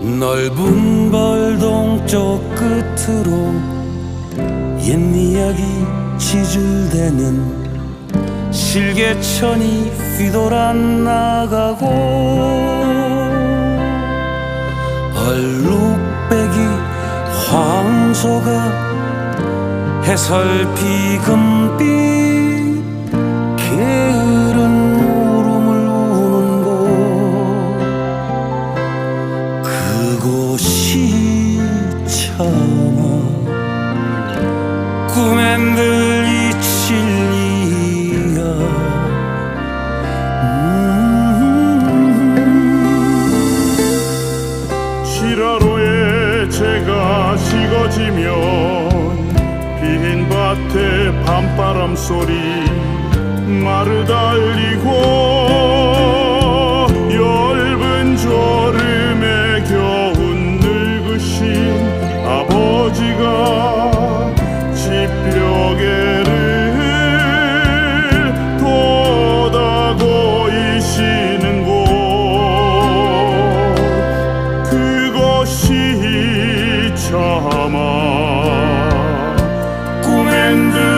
넓은 벌동 쪽 끝으로 옛 이야기 지줄대는 실개천이 휘돌아 나가고 얼룩배기 황소가 해설피 금빛 꿈엔 들이 진리야 지라로에 제가 식어지면 빈 밭에 밤바람 소리 마르달리고 꿈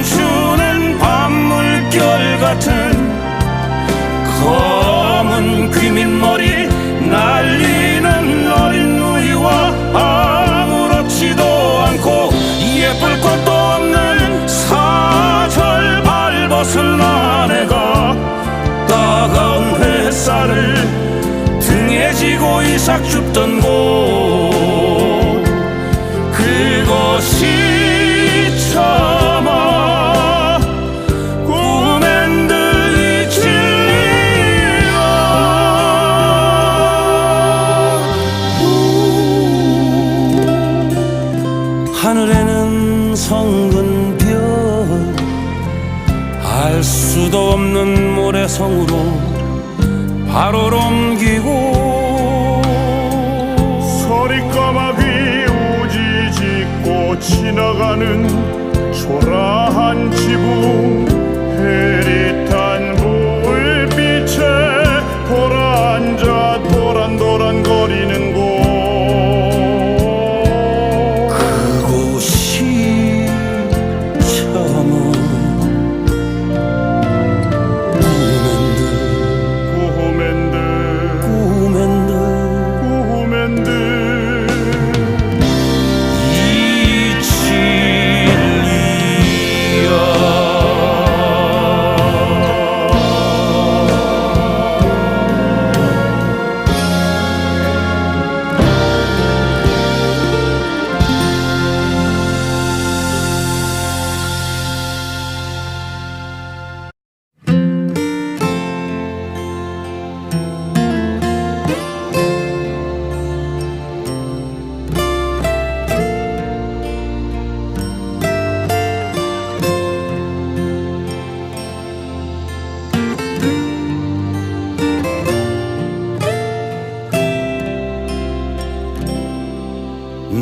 춤추는 밤물결 같은 검은 귀민머리 날리는 어린 누이와 아무렇지도 않고 예쁠 것도 없는 사절 발벗은 아내가 따가운 햇살을 등에 지고 이삭 줍던 곳. 그것이 참 없는 모래성으로 바로 옮기고 서리까마귀 우지 짓고 지나가는 초라한 지붕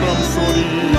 sorry